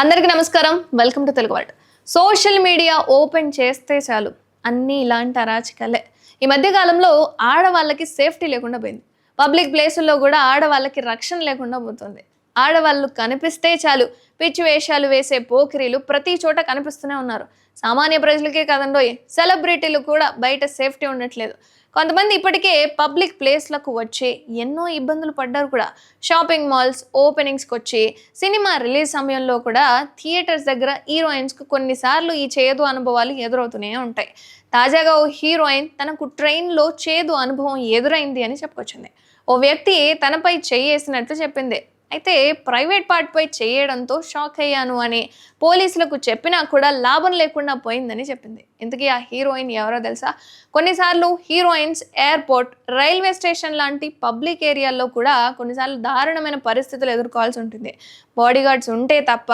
అందరికీ నమస్కారం. Welcome to Telugu world social media open చేస్తే చాలు. అన్నీ ఇలాంటి అరాచకాలే. ఈ మధ్యకాలంలో ఆడవాళ్ళకి సేఫ్టీ లేకుండా పోయింది. పబ్లిక్ ప్లేసుల్లో కూడా ఆడవాళ్ళకి రక్షణ లేకుండా పోతుంది. ఆడవాళ్ళు కనిపిస్తే చాలు. పిచ్చి వేషాలు వేసే పోకిరీలు ప్రతి చోట కనిపిస్తూనే ఉన్నారు. సామాన్య ప్రజలకే కదండోయ్ సెలబ్రిటీలు కూడా బయట సేఫ్టీ ఉండట్లేదు. కొంతమంది ఇప్పటికే పబ్లిక్ ప్లేస్లకు వచ్చి ఎన్నో ఇబ్బందులు పడ్డారు కూడా. షాపింగ్ మాల్స్ ఓపెనింగ్స్కి వచ్చి సినిమా రిలీజ్ సమయంలో కూడా థియేటర్స్ దగ్గర హీరోయిన్స్కు కొన్నిసార్లు ఈ చేదు అనుభవాలు ఎదురవుతూనే ఉంటాయి. తాజాగా ఓ హీరోయిన్ తనకు ట్రైన్లో చేదు అనుభవం ఎదురైంది అని చెప్పుకొచ్చింది. ఓ వ్యక్తి తనపై చేయేసినట్లు చెప్పింది. అయితే ప్రైవేట్ పార్ట్పై చేయడంతో షాక్ అయ్యాను అని పోలీసులకు చెప్పినా కూడా లాభం లేకుండా పోయిందని చెప్పింది. ఇంతకీ ఆ హీరోయిన్ ఎవరో తెలుసా? కొన్నిసార్లు హీరోయిన్స్ ఎయిర్పోర్ట్ రైల్వే స్టేషన్ లాంటి పబ్లిక్ ఏరియాల్లో కూడా కొన్నిసార్లు దారుణమైన పరిస్థితులు ఎదుర్కోవాల్సి ఉంటుంది. బాడీగార్డ్స్ ఉంటే తప్ప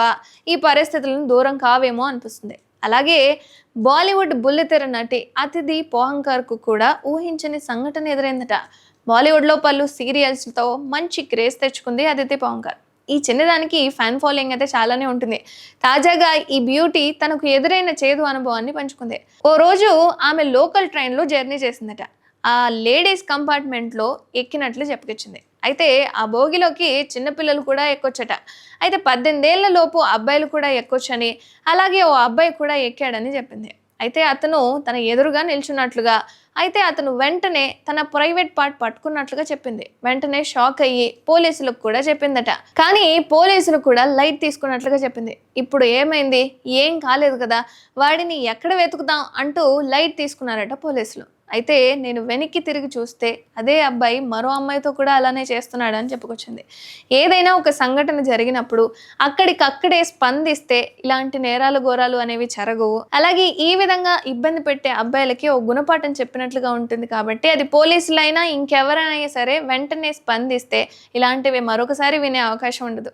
ఈ పరిస్థితులను దూరం కావేమో అనిపిస్తుంది. అలాగే బాలీవుడ్ బుల్లితెర నటి అతిథి పోహంకర్కు కూడా ఊహించని సంఘటన ఎదురైందట. బాలీవుడ్లో పలు సీరియల్స్తో మంచి క్రేజ్ తెచ్చుకుంది అదితి పవంకర్ ఈ చిన్నదానికి ఫ్యాన్ ఫాలోయింగ్ అయితే చాలానే ఉంటుంది. తాజాగా ఈ బ్యూటీ తనకు ఎదురైన చేదు అనుభవాన్ని పంచుకుంది. ఓ రోజు ఆమె లోకల్ ట్రైన్లో జర్నీ చేసిందట. ఆ లేడీస్ కంపార్ట్మెంట్లో ఎక్కినట్లు చెప్పుకొచ్చింది. అయితే ఆ భోగిలోకి చిన్నపిల్లలు కూడా ఎక్కొచ్చట. అయితే పద్దెనిమిదేళ్ళ లోపు అబ్బాయిలు కూడా ఎక్కొచ్చని అలాగే ఓ అబ్బాయి కూడా ఎక్కాడని చెప్పింది. అయితే అతను తన ఎదురుగా నిల్చున్నట్లుగా అయితే అతను వెంటనే తన ప్రైవేట్ పార్ట్ పట్టుకున్నట్లుగా చెప్పింది. వెంటనే షాక్ అయ్యి పోలీసులకు కూడా చెప్పిందట. కానీ పోలీసులు కూడా లైట్ తీసుకున్నట్లుగా చెప్పింది. ఇప్పుడు ఏమైంది? ఏం కాలేదు కదా? వాడిని ఎక్కడ వెతుకుదాం? అంటూ లైట్ తీసుకున్నారట పోలీసులు. అయితే నేను వెనక్కి తిరిగి చూస్తే అదే అబ్బాయి మరో అమ్మాయితో కూడా అలానే చేస్తున్నాడు అని చెప్పుకొచ్చింది. ఏదైనా ఒక సంఘటన జరిగినప్పుడు అక్కడికక్కడే స్పందిస్తే ఇలాంటి నేరాలు ఘోరాలు అనేవి జరగవు. అలాగే ఈ విధంగా ఇబ్బంది పెట్టే అబ్బాయిలకి ఓ గుణపాఠం చెప్పినట్లుగా ఉంటుంది కాబట్టి అది పోలీసులైనా ఇంకెవరైనా సరే వెంటనే స్పందిస్తే ఇలాంటివి మరొకసారి వినే అవకాశం ఉండదు.